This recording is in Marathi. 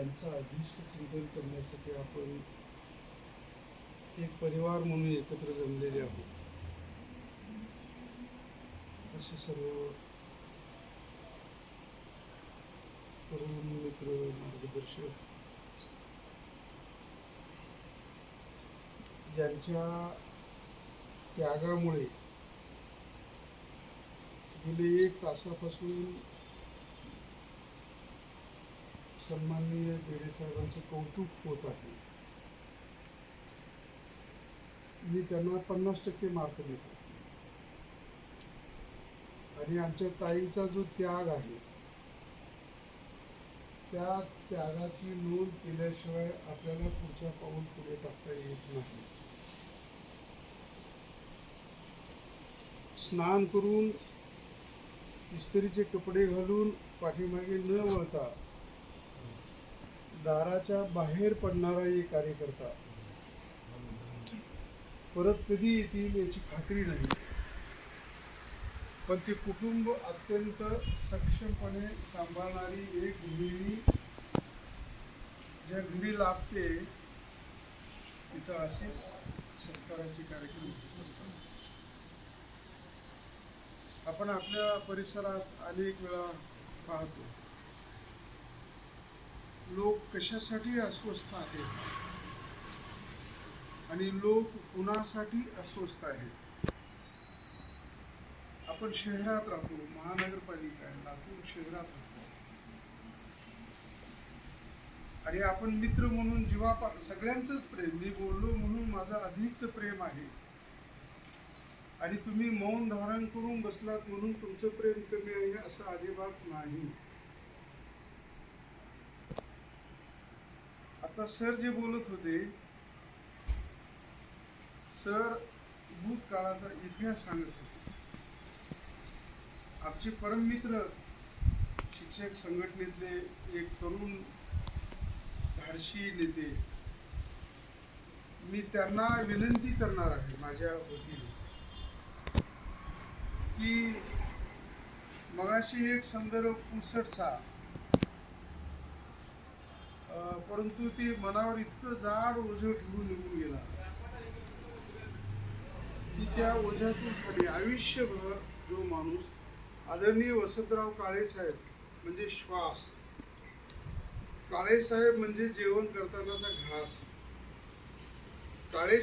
त्यांचं अभिष्ट चिंतन करण्यासाठी आपण एक परिवार म्हणून एकत्र जमलेले आहोत. असे सर्व तरुण मित्र मार्गदर्शक ज्यांच्या त्यागामुळे गेले एक तासापासून सन्माननीय बेडे साहेबांचे कौतुक होत आहे. मी त्यांना पन्नास टक्के मार्क देतो. आणि आमच्या ताईचा जो त्याग आहे त्या त्यागाची नोंद केल्याशिवाय आपल्याला पुढचा पाऊल पुढे टाकता येत नाही. स्नान करून इस्त्रीचे कपडे घालून पाठीमागे न वळता दाराच्या बाहेर पडणारा एक कार्यकर्ता. परत कधी येतील याची खात्री नाही. पण ते कुटुंब अत्यंत सक्षमपणे सांभाळणारी एक गृहिणी ज्या घरी लागते तिथं असेच सत्काराचे कार्यक्रम असतात. आपण आपल्या परिसरात अनेक वेळा पाहतो. लोक कशासाठी अस्वस्थ आहेत? आणि लोक कुणासाठी अस्वस्थ आहेत? आपण शहरात राहतो महानगरपालिका आहे लातूर शहरात राहतो. आणि आपण मित्र म्हणून जीवापा सगळ्यांचंच प्रेम मी बोललो म्हणून माझं अधिकच प्रेम आहे. आणि तुम्ही मौन धारण करून बसलात म्हणून तुमचं प्रेम कमी आहे असं अजिबात नाही. आता सर जे बोलत होते सर भूतकाळाचा इतिहास सांगत होते. आमचे परममित्र शिक्षक संघटनेतले एक तरुण धाडशी नेते मी त्यांना विनंती करणार आहे माझ्या वतीने की मगाशी एक संदर्भ पुसटसा अं, परंतु ती मनावर इतकं जाड ओझं ठेवून निघून गेला की त्या ओझ्यातून खाली आयुष्यभर जो माणूस आदरणीय वसंतराव काळे साहेब म्हणजे श्वास. काळे साहेब म्हणजे जेवण करतानाचा घास. काळे